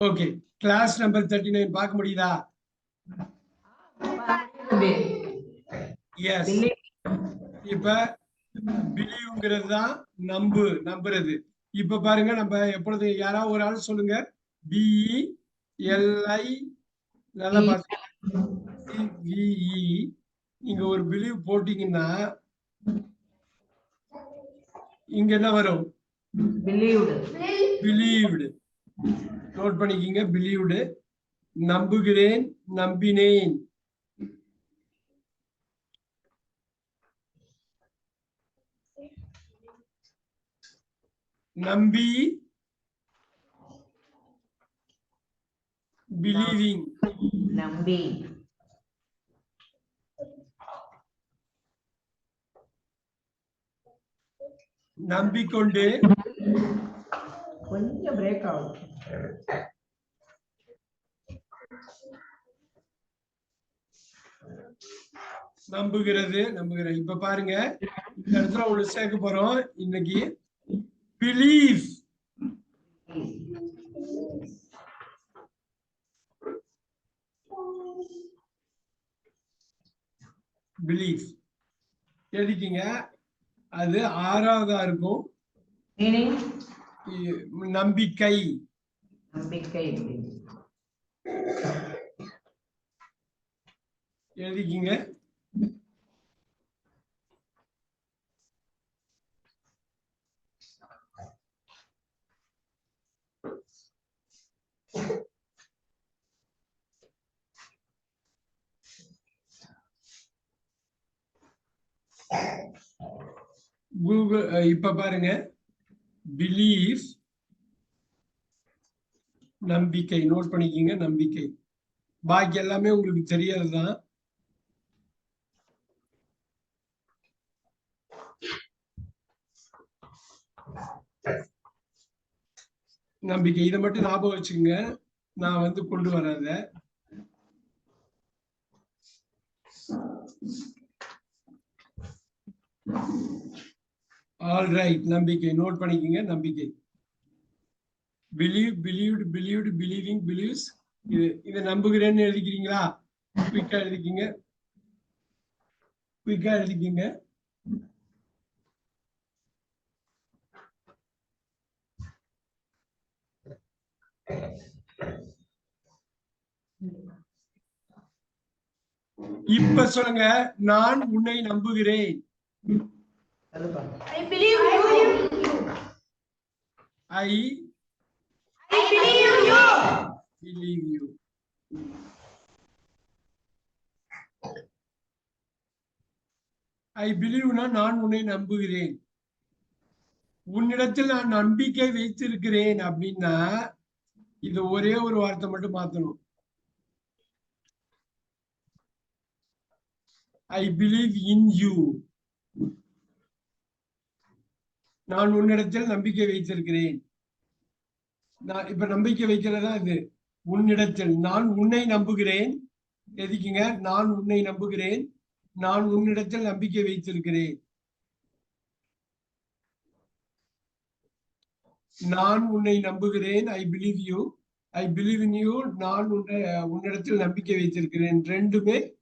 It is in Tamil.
Okay class number thirty nine பார்க்க முடியுதா? எஸ் இப்ப பிலீவ்ங்கிறது தான் நம்பு நம்புறது. இப்ப பாருங்க நம்ம எப்பொழுது யாராவது ஒரு ஆள் சொல்லுங்க. பிஇ எல்ஐ நல்லா பாருங்க விஇ நீங்க ஒரு பிலீவ் போட்டீங்கன்னா இங்க என்ன வரும்? பிலீவ்டு நோட் பண்ணிக்கிங்க பிலீவ்டு நம்புகிறேன் நம்பினேன். நம்பி பிலீவிங் நம்பி. நம்பிக்கொண்டு கொஞ்சம் பிரேக் ஆகும். நம்புகிறது நம்புகிறேன் இப்ப பாருங்க இந்த இடத்துல ஒண்ணு சேர்க்க போறோம். இன்னைக்கு பிலீவ் பிலீவ் எழுதிக்கிங்க. அது ஆறாவதா இருக்கும். நம்பிக்கை. நம்பிக்கை. எழுதிக்கிங்க. கூகுள் இப்ப பாருங்க. பிலீஃப் நம்பிக்கை நோட் பண்ணிக்கிங்க நம்பிக்கை. பாக்கி எல்லாமே உங்களுக்கு தெரியறதுதான் நம்பிக்கை. இதை மட்டும் ஞாபகம் வச்சுக்கோங்க. நான் வந்து கொண்டு வராத. ஆல் ரைட் நம்பிக்கை. நோட் பண்ணிக்கோங்க நம்பிக்கை. Believe believed believed believing believes இது இதை நம்புகிறேன்னு எழுதிக்கிறீங்களா? குயிக்கா எழுதிக்கிங்க. குயிக்கா எழுதிக்கிங்க. இப்ப சொல்லுங்க நான் உன்னை நம்புகிறேன். I believe you. I I believe you. Believe you I பிலீவ்னா நான் உன்னை நம்புகிறேன் உன்னிடத்தில் நான் நம்பிக்கை வைத்திருக்கிறேன் அப்படின்னா இது ஒரே ஒரு வார்த்தை மட்டும் மாத்தணும் ஐ பிலீவ் இன் யூ நான் உன்னிடத்தில் நம்பிக்கை வைத்திருக்கிறேன். நான் இப்ப நம்பிக்கை வைக்கிறதா இது? உன்னிடத்தில். நான் உன்னை நம்புகிறேன். எதுக்குங்க? நான் உன்னை நம்புகிறேன். நான் உன்னிடத்தில் நம்பிக்கை வைத்திருக்கிறேன். நான் உன்னை நம்புகிறேன். I believe you I believe in you நான் உன்னை உன்னிடத்தில் நம்பிக்கை வைத்திருக்கிறேன். ரெண்டுமே